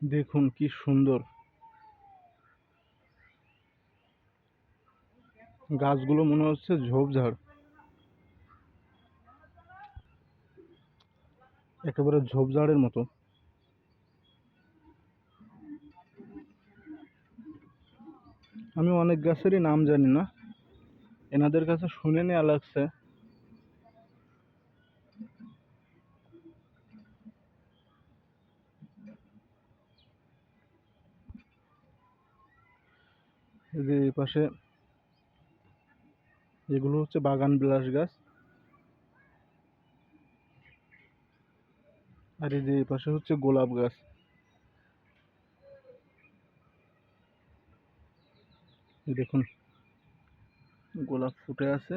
দেখুন কি সুন্দর। গাছগুলো মনে হচ্ছে ঝোপঝাড়। একেবারে ঝোপঝাড়ের মতো। আমি অনেক গাছেরই নাম জানি না। এনাদের কাছে শুনে নেওয়া লাগছে। যে এই পাশে এগুলো হচ্ছে বাগান বিলাস গাছ। আর এই যে এই পাশে হচ্ছে গোলাপ গাছ। দেখুন, গোলাপ ফুটে আছে।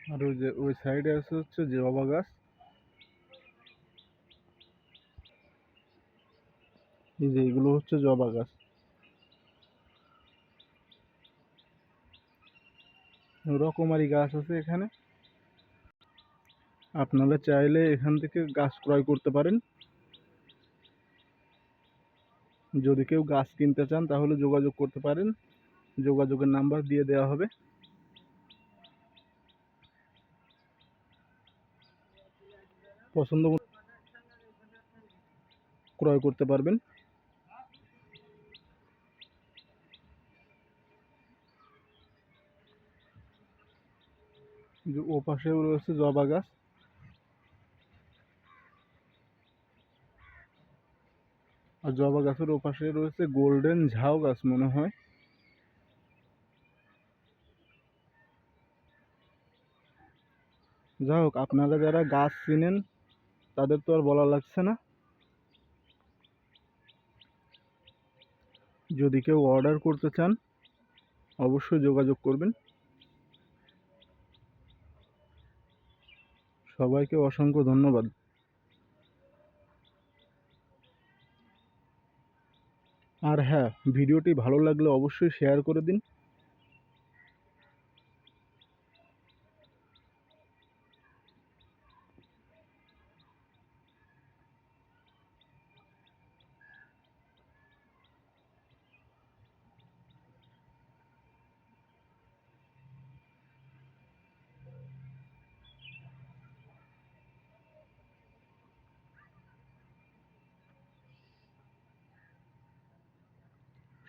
আর ওই যে ওই সাইডে আছে হচ্ছে জবা গাছ। এই যে এগুলো হচ্ছে জবা গাছ। রকমারি গাছ আছে এখানে। আপনারা চাইলে এখান থেকে গাছ ক্রয় করতে পারেন। যদি কেউ গাছ কিনতে চান, তাহলে যোগাযোগ করতে পারেন। যোগাযোগের নাম্বার দিয়ে দেওয়া হবে। পছন্দ ক্রয় করতে পারবেন। ও পাশেও রয়েছে জবা গাছ। আর জবা গাছের ওপাশে রয়েছে গোল্ডেন ঝাউ গাছ মনে হয়। যাই হোক, আপনারা যারা গাছ চিনেন, তাদের তো আর বলা লাগছে না। যদি কেউ অর্ডার করতে চান, অবশ্যই যোগাযোগ করবেন। সবাইকে অসংখ্য ধন্যবাদ। আর হ্যাঁ ভিডিওটি ভালো লাগলে অবশ্যই শেয়ার করে দিন।